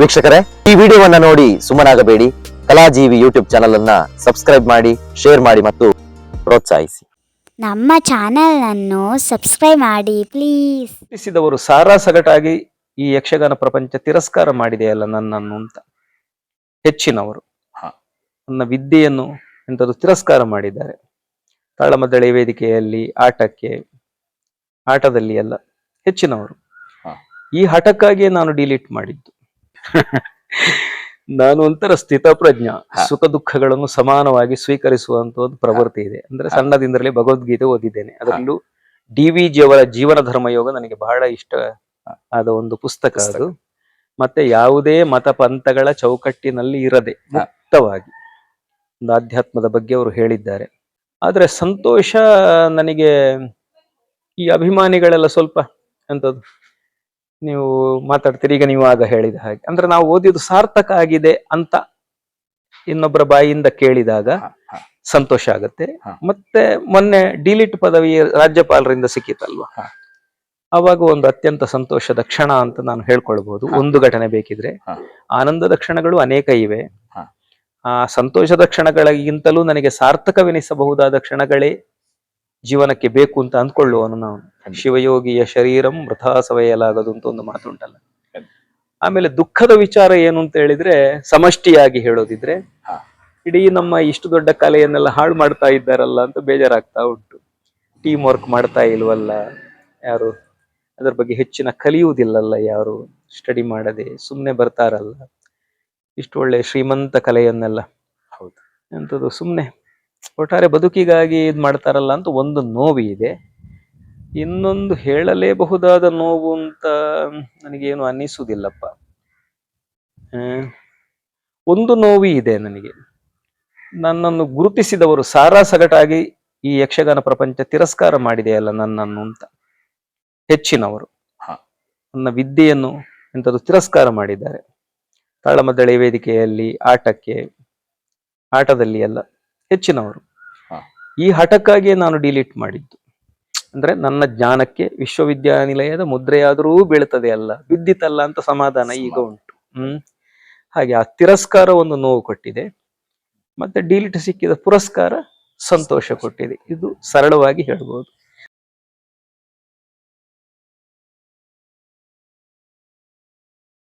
ವೀಕ್ಷಕರೇ ಈ ವಿಡಿಯೋವನ್ನ ನೋಡಿ ಸುಮ್ಮನಾಗಬೇಡಿ. ಕಲಾಜೀವಿ ಯೂಟ್ಯೂಬ್ ಚಾನಲ್ ಅನ್ನ ಸಬ್ಸ್ಕ್ರೈಬ್ ಮಾಡಿ ಶೇರ್ ಮಾಡಿ ಮತ್ತು ಪ್ರೋತ್ಸಾಹಿಸಿ. ನಮ್ಮ ಚಾನಲನ್ನು ಸಬ್ಸ್ಕ್ರೈಬ್ ಮಾಡಿ ಪ್ಲೀಸ್ ಸಾರಾ ಸಗಟಾಗಿ ಈ ಯಕ್ಷಗಾನ ಪ್ರಪಂಚ ತಿರಸ್ಕಾರ ಮಾಡಿದೆಯಲ್ಲ ನನ್ನನ್ನು ಅಂತ. ಹೆಚ್ಚಿನವರು. ನನ್ನ ವಿದ್ಯೆಯನ್ನು ಎಂಥದ್ದು ತಿರಸ್ಕಾರ ಮಾಡಿದ್ದಾರೆ. ತಾಳಮದ್ದಳೆ ವೇದಿಕೆಯಲ್ಲಿ ಆಟಕ್ಕೆ ಆಟದಲ್ಲಿ ಎಲ್ಲ ಹೆಚ್ಚಿನವರು. ಹ. ಈ ಹಠಕ್ಕಾಗಿಯೇ ನಾನು ಡಿಲೀಟ್ ಮಾಡಿದ್ದು. ನಾನು ಒಂಥರ ಸ್ಥಿತಪ್ರಜ್ಞ. ಸುಖ ದುಃಖಗಳನ್ನು ಸಮಾನವಾಗಿ ಸ್ವೀಕರಿಸುವಂತ ಒಂದು ಪ್ರವೃತ್ತಿ ಇದೆ. ಅಂದ್ರೆ ಸಣ್ಣದಿಂದಲೇ ಭಗವದ್ಗೀತೆ ಓದಿದ್ದೇನೆ. ಅದರಲ್ಲೂ ಡಿ ವಿ ಜಿ ಅವರ ಜೀವನ ಧರ್ಮ ಯೋಗ ನನಗೆ ಬಹಳ ಇಷ್ಟ ಆದ ಒಂದು ಪುಸ್ತಕ. ಅದು. ಮತ್ತೆ ಯಾವುದೇ ಮತ ಪಂಥಗಳ ಚೌಕಟ್ಟಿನಲ್ಲಿ ಇರದೆ ಮುಕ್ತವಾಗಿ ಒಂದು ಆಧ್ಯಾತ್ಮದ ಬಗ್ಗೆ ಅವರು ಹೇಳಿದ್ದಾರೆ. ಆದ್ರೆ ಸಂತೋಷ ನನಗೆ ಈ ಅಭಿಮಾನಿಗಳೆಲ್ಲ ಸ್ವಲ್ಪ ಎಂತದ್ದು ನೀವು ಮಾತಾಡ್ತೀರಿ ಈಗ ನೀವು ಆಗ ಹೇಳಿದ ಹಾಗೆ. ಅಂದ್ರೆ ನಾವು ಓದಿದ್ದು ಸಾರ್ಥಕ ಆಗಿದೆ ಅಂತ ಇನ್ನೊಬ್ಬರ ಬಾಯಿಯಿಂದ ಕೇಳಿದಾಗ. ಸಂತೋಷ ಆಗತ್ತೆ. ಮತ್ತೆ ಮೊನ್ನೆ ಡಿಲಿಟ್ ಪದವಿ ರಾಜ್ಯಪಾಲರಿಂದ ಸಿಕ್ಕಿತಲ್ವಾ. ಅವಾಗ ಒಂದು ಅತ್ಯಂತ ಸಂತೋಷದ ಕ್ಷಣ ಅಂತ ನಾನು ಹೇಳ್ಕೊಳ್ಬಹುದು ಒಂದು ಘಟನೆ ಬೇಕಿದ್ರೆ. ಆನಂದದ ಕ್ಷಣಗಳು ಅನೇಕ ಇವೆ. ಆ ಸಂತೋಷದ ಕ್ಷಣಗಳಿಗಿಂತಲೂ ನನಗೆ ಸಾರ್ಥಕವೆನಿಸಬಹುದಾದ ಕ್ಷಣಗಳೇ ಜೀವನಕ್ಕೆ ಬೇಕು ಅಂತ ಅಂದ್ಕೊಳ್ಳುವನು ಖಂಡಿತ. ಶಿವಯೋಗಿಯ ಶರೀರಂ ವೃಥಾ ಸವೆಯಲಾಗದು ಅಂತ ಒಂದು ಮಾತುಂಟಲ್ಲ. ಆಮೇಲೆ ದುಃಖದ ವಿಚಾರ ಏನು ಅಂತ ಹೇಳಿದ್ರೆ ಸಮಷ್ಟಿಯಾಗಿ ಹೇಳೋದಿದ್ರೆ. ಇಡೀ ನಮ್ಮ ಇಷ್ಟು ದೊಡ್ಡ ಕಲೆಯನ್ನೆಲ್ಲ ಹಾಳು ಮಾಡ್ತಾ ಇದ್ದಾರಲ್ಲ ಅಂತ ಬೇಜಾರಾಗ್ತಾ ಉಂಟು. ಟೀಮ್ ವರ್ಕ್ ಮಾಡ್ತಾ ಇಲ್ವಲ್ಲ ಯಾರು ಅದರ ಬಗ್ಗೆ ಹೆಚ್ಚಿನ ಕಲಿಯುವುದಿಲ್ಲಲ್ಲ ಯಾರು ಸ್ಟಡಿ ಮಾಡದೆ ಸುಮ್ಮನೆ ಬರ್ತಾರಲ್ಲ. ಇಷ್ಟು ಒಳ್ಳೆ ಶ್ರೀಮಂತ ಕಲೆಯನ್ನೆಲ್ಲ. ಹೌದು. ಎಂಥದ್ದು ಸುಮ್ಮನೆ ಒಟ್ಟಾರೆ ಬದುಕಿಗಾಗಿ ಇದು ಮಾಡ್ತಾರಲ್ಲ ಅಂತ ಒಂದು ನೋವಿ ಇದೆ ಇನ್ನೊಂದು ಹೇಳಲೇಬಹುದಾದ ನೋವು ಅಂತ ನನಗೇನು ಅನ್ನಿಸುವುದಿಲ್ಲಪ್ಪ. ಒಂದು ನೋವು ಇದೆ ನನಗೆ. ನನ್ನನ್ನು ಗುರುತಿಸಿದವರು ಸಾರಾ ಸಗಟಾಗಿ ಈ ಯಕ್ಷಗಾನ ಪ್ರಪಂಚ ತಿರಸ್ಕಾರ ಮಾಡಿದೆಯಲ್ಲ ನನ್ನನ್ನು ಅಂತ. ಹೆಚ್ಚಿನವರು. ನನ್ನ ವಿದ್ಯೆಯನ್ನು ಎಂಥದ್ದು ತಿರಸ್ಕಾರ ಮಾಡಿದ್ದಾರೆ. ತಾಳಮದ್ದಳೆ ವೇದಿಕೆಯಲ್ಲಿ ಆಟಕ್ಕೆ ಆಟದಲ್ಲಿ ಎಲ್ಲ ಹೆಚ್ಚಿನವರು. ಈ ಹಠಕ್ಕಾಗಿಯೇ ನಾನು ಡಿಲೀಟ್ ಮಾಡಿದ್ದು. ಅಂದ್ರೆ ನನ್ನ ಜ್ಞಾನಕ್ಕೆ ವಿಶ್ವವಿದ್ಯಾನಿಲಯದ ಮುದ್ರೆಯಾದರೂ ಬೀಳ್ತದೆ ಅಲ್ಲ ಬಿದ್ದಿತಲ್ಲ ಅಂತ ಸಮಾಧಾನ ಈಗ ಉಂಟು. ಹ್ಮ್. ಹಾಗೆ ಆ ತಿರಸ್ಕಾರ ಒಂದು ನೋವು ಕೊಟ್ಟಿದೆ ಮತ್ತೆ ಡೀಲಿಟ್ ಸಿಕ್ಕಿದ ಪುರಸ್ಕಾರ ಸಂತೋಷ ಕೊಟ್ಟಿದೆ. ಇದು ಸರಳವಾಗಿ ಹೇಳ್ಬೋದು.